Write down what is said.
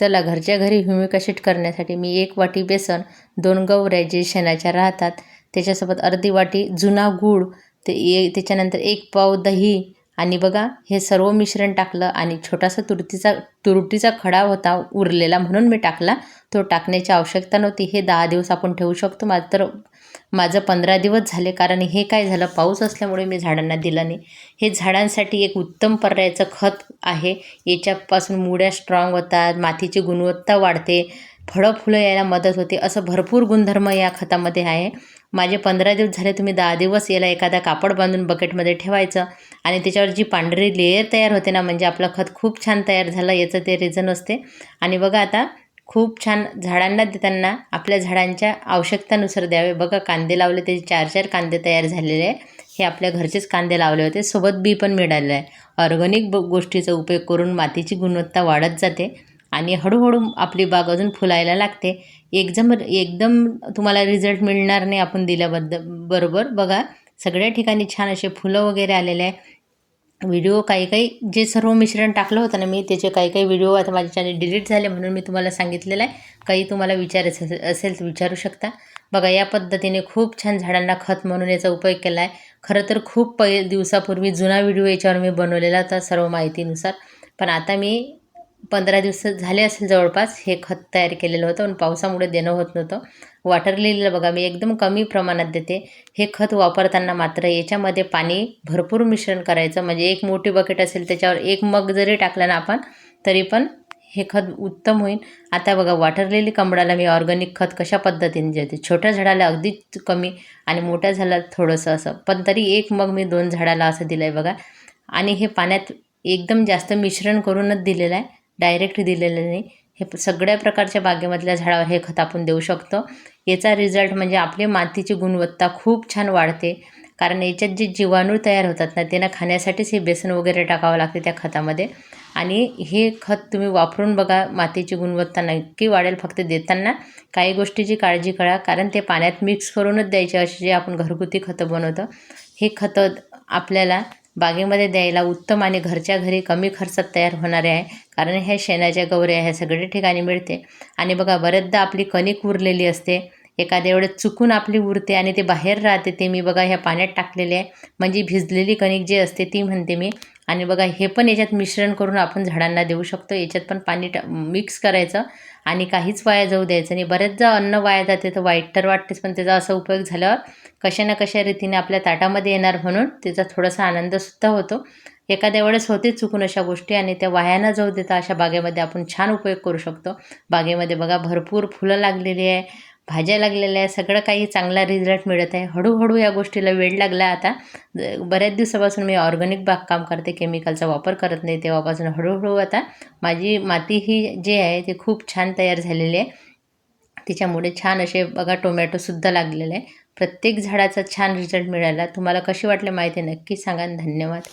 चला घरच्या घरी ह्युमिक करण्यासाठी मी एक वाटी बेसन दोन गवऱ्या जे शेणाच्या राहतात त्याच्यासोबत अर्धी वाटी जुना गूळ ते ये त्याच्यानंतर एक पाव दही आणि बघा हे सर्व मिश्रण टाकलं आणि छोटासा तुरतीचा तुरटीचा खडा होता उरलेला म्हणून मी टाकला. तो टाकण्याची आवश्यकता नव्हती. हे दहा दिवस आपण ठेवू शकतो. मात्र माझं पंधरा दिवस झाले कारण हे काय झालं? पाऊस असल्यामुळे मी झाडांना दिलं नाही. हे झाडांसाठी एक उत्तम पर्यायाचं खत आहे. याच्यापासून मुळ्या स्ट्रॉंग होतात मातीची गुणवत्ता वाढते. फळं फुलं यायला मदत होते. असं भरपूर गुणधर्म या खतामध्ये आहे. माझे पंधरा दिवस झाले तुम्ही दहा दिवस याला एखादा कापड बांधून बकेटमध्ये ठेवायचं आणि त्याच्यावर जी पांढरी लेयर तयार होते ना म्हणजे आपलं खत खूप छान तयार झालं याचं ते रिझन असते. आणि बघा आता खूप छान झाडांना देताना आपल्या झाडांच्या आवश्यकतानुसार द्यावे. बघा कांदे लावले ते चार चार कांदे तयार झालेले आहे. हे आपल्या घरचेच कांदे लावले होते. सोबत बी पण मिळालेलं आहे. ऑर्गॅनिक ब गोष्टीचा उपयोग करून मातीची गुणवत्ता वाढत जाते. आणि हळूहळू आपली बाग अजून फुलायला लागते. एकदम एकदम तुम्हाला रिझल्ट मिळणार नाही आपण दिल्याबद्दल. बरोबर? बघा सगळ्या ठिकाणी छान असे फुलं वगैरे आलेले आहे व्हिडिओ काही काही जे सर्व मिश्रण टाकलं होतं ना मी त्याचे काही काही व्हिडिओ आता माझ्या चॅनल डिलीट झाले म्हणून मी तुम्हाला सांगितलेलं आहे. काही तुम्हाला विचारायचं असेल तर विचारू शकता. बघा या पद्धतीने खूप छान झाडांना खत म्हणून याचा उपयोग केला आहे. खरं तर खूप पै दिवसापूर्वी जुना व्हिडिओ याच्यावर मी बनवलेला होता सर्व माहितीनुसार. पण आता मी पंधरा दिवस झाले असेल जवळपास हे खत तयार केलेलं होतं पण पावसामुळे देणं होत नव्हतं. वॉटर लिहिलेलं बघा मी एकदम कमी प्रमाणात देते. हे खत वापरताना मात्र याच्यामध्ये पाणी भरपूर मिश्रण करायचं. म्हणजे एक मोठी बकेट असेल त्याच्यावर एक मग जरी टाकला ना आपण तरी पण हे खत उत्तम होईल. आता बघा वॉटर लिली कमळाला मी ऑर्गॅनिक खत कशा पद्धतीने देते? छोट्या झाडाला अगदीच कमी आणि मोठ्या झाडाला थोडंसं असं. पण तरी एक मग मी दोन झाडाला असं दिलं आहे बघा. आणि हे पाण्यात एकदम जास्त मिश्रण करूनच दिलेलं आहे. डायरेक्ट दिलेलं नाही. हे सगळ्या प्रकारच्या बागेमधल्या झाडावर हे खत आपण देऊ शकतो. याचा रिझल्ट म्हणजे आपली मातीची गुणवत्ता खूप छान वाढते. कारण याच्यात जे जीवाणू तयार होतात ना त्यांना खाण्यासाठीच हे बेसन वगैरे टाकावं लागते त्या खतामध्ये. आणि हे खत तुम्ही वापरून बघा मातीची गुणवत्ता नक्की वाढेल फक्त देताना. काही गोष्टीची काळजी करा कारण ते पाण्यात मिक्स करूनच द्यायचे असे जे आपण घरगुती खतं बनवतो. हे खतं आपल्याला बागेमध्ये द्यायला उत्तम आणि घरच्या घरी कमी खर्चात तयार होणारे आहे. कारण ह्या शेणाच्या गवऱ्या ह्या सगळ्या ठिकाणी मिळते. आणि बघा बऱ्याचदा आपली कणिक उरलेली असते. एखाद्या वेळेस चुकून आपली उरते आणि ते बाहेर राहते ते मी बघा ह्या पाण्यात टाकलेले आहे. म्हणजे भिजलेली कणिक जी असते ती म्हणते मी. आणि बघा हे पण याच्यात मिश्रण करून आपण झाडांना देऊ शकतो. याच्यात पण पाणी टा मिक्स करायचं आणि काहीच वाया जाऊ द्यायचं आणि बरेचदा अन्न वाया जाते तर वाईट तर वाटतेच पण त्याचा असा उपयोग झाल्यावर कशा ना कशा रीतीने आपल्या ताटामध्ये येणार म्हणून त्याचा थोडासा आनंदसुद्धा होतो. एखाद्या वेळेस होते चुकून अशा गोष्टी आणि त्या वायानं जाऊ देता अशा बागेमध्ये आपण छान उपयोग करू शकतो. बागेमध्ये बघा भरपूर फुलं लागलेली आहे. भाज्या लागलेल्या आहे सगळं काही चांगला रिझल्ट मिळत आहे. हळूहळू या गोष्टीला वेळ लागला आता. बऱ्याच दिवसापासून मी ऑर्गॅनिक बागकाम करते केमिकलचा वापर करत नाही. तेव्हापासून हळूहळू आता माझी माती ही जी आहे ती खूप छान तयार झालेली आहे. तिच्यामुळे छान असे बघा टोमॅटोसुद्धा लागलेले आहे. प्रत्येक झाडाचा छान रिझल्ट मिळाला. तुम्हाला कशी वाटले माहिती नक्की सांगा. धन्यवाद.